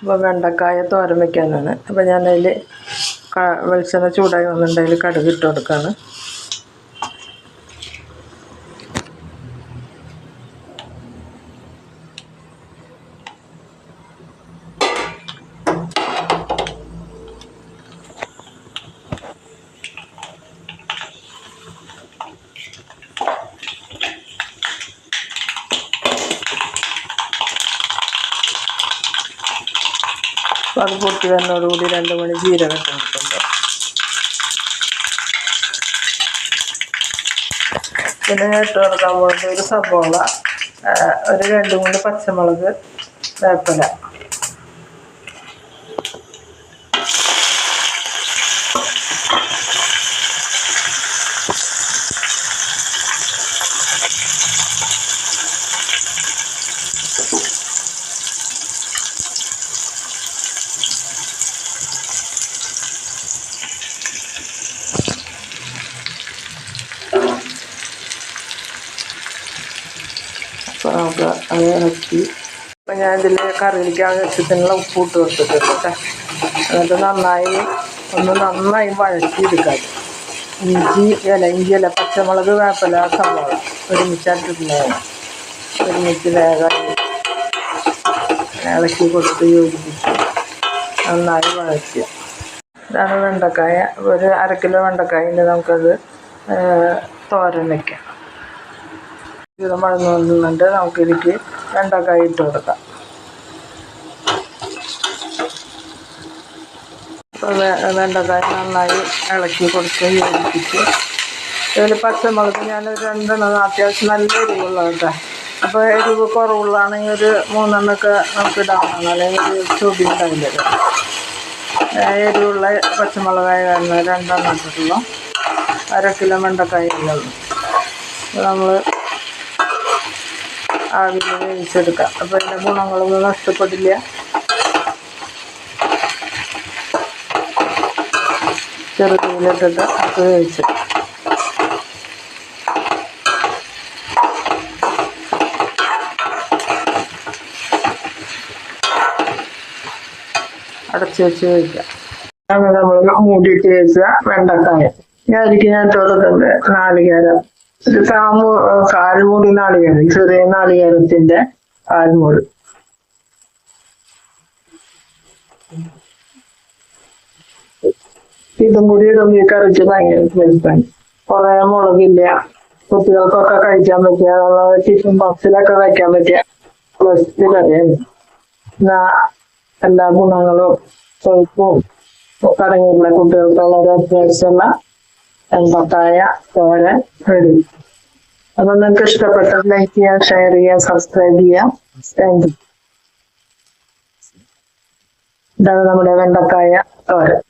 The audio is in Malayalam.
അപ്പോൾ വെണ്ടക്കായ തോരൻ വെക്കാനാണ്. അപ്പോൾ ഞാനതിൽ വെളിച്ചെണ്ണ ചൂടായി വന്നിട്ടുണ്ടെങ്കിൽ കടുക് ഇട്ട് കൊടുക്കുകയാണ് അത് പൊട്ടി വരുന്നതോടുകൂടി രണ്ട് മണി ജീരകം ഇട്ട് കൊടുക്കുന്നുണ്ട് പിന്നെ ഞാൻ ഇട്ട് കൊടുക്കാൻ പോകുന്നത് ഒരു സബോള ഒരു രണ്ട് മൂന്ന് പച്ചമുളക് വേപ്പില. അപ്പോൾ അത് ഇറക്കി അപ്പം ഞാൻ ഇതിൽ കറിയിലേക്ക് ആവശ്യത്തിനുള്ള ഉപ്പ് ഇട്ട് കൊടുത്തിട്ടുണ്ട് കേട്ടോ എന്നിട്ട് നന്നായി ഒന്ന് നന്നായി വഴറ്റിയെടുക്കാം ഇഞ്ചി ഇല ഇഞ്ചി ഇല പച്ചമുളക് വേപ്പല സവാള ഒരുമിച്ചായിട്ടിട്ടുണ്ടാവും ഒരുമിച്ച് വേഗം ഇളക്കി കൊടുത്ത് യോജിപ്പിച്ച് നന്നായി വഴറ്റുക. ഇതാണ് വെണ്ടക്കായ. ഒരു അര കിലോ വെണ്ടക്കായന്റെ നമുക്കത് തോരൻ വയ്ക്കാം ഇത് വളർന്നു നമുക്ക് ഇതിക്ക് വെണ്ടക്കായ ഇട്ട് കൊടുക്കാം. അപ്പോൾ വെണ്ടക്കായ നന്നായി ഇളക്കി കൊടുത്ത് യോജിപ്പിച്ച്. ഇതിൽ പച്ചമുളക് ഞാൻ രണ്ടെണ്ണം അത്യാവശ്യം നല്ല എരിവുള്ള അപ്പോൾ എരിവ് കുറവുള്ളതാണെങ്കിൽ ഒരു മൂന്നെണ്ണമൊക്കെ നമുക്ക് ഇടാവുന്നതാണ്. അല്ലെങ്കിൽ ചൊടി ഉണ്ടാവില്ല എരിവുള്ള പച്ചമുളകായ കാരണം രണ്ടെണ്ണം ഇട്ടിട്ടുള്ളൂ അര കിലോ വെണ്ടക്കായ ഉള്ളത് നമ്മൾ ആവിയിൽ വേവിച്ചെടുക്കാം അപ്പോൾ എന്റെ ഗുണങ്ങളൊന്നും നഷ്ടപ്പെടില്ല. ചെറുതീയിലിട്ടിട്ട് അത് വേവിച്ച് അടച്ച് വെച്ച് വേവിക്കാം അങ്ങനെ നമ്മൾ മൂടിയിട്ട് വെച്ച വെണ്ടക്കായ. ഞാൻ തുറക്കുന്നത് നാളികേരം കാമു കാൽമൂടി നാളികേരം ചെറിയ നാളികേരത്തിന്റെ കാൽമൂടി. ഇതും കൂടി ഈ കറിക്ക് ഭയങ്കര ടേസ്റ്റാണ് കുറെ മുളകില്ല. കുട്ടികൾക്കൊക്കെ കഴിക്കാൻ പറ്റിയ ടിഫിൻ ബോക്സിലൊക്കെ വയ്ക്കാൻ പറ്റിയ പ്ലസ് കറിയാണ് എന്നാ എല്ലാ ഗുണങ്ങളും കൊഴുപ്പും ഒക്കെ അടങ്ങിയിട്ടുള്ള കുട്ടികൾക്ക് വളരെ അത്യാവശ്യമുള്ള എൺപത്തായ തോരൻ റെഡി. അപ്പൊ നിങ്ങൾക്ക് ഇഷ്ടപ്പെട്ട ലൈക്ക് ചെയ്യുക ഷെയർ ചെയ്യുക സബ്സ്ക്രൈബ് ചെയ്യുക താങ്ക് യു ഇതാണ് നമ്മുടെ വെണ്ടക്കായ തോരൻ.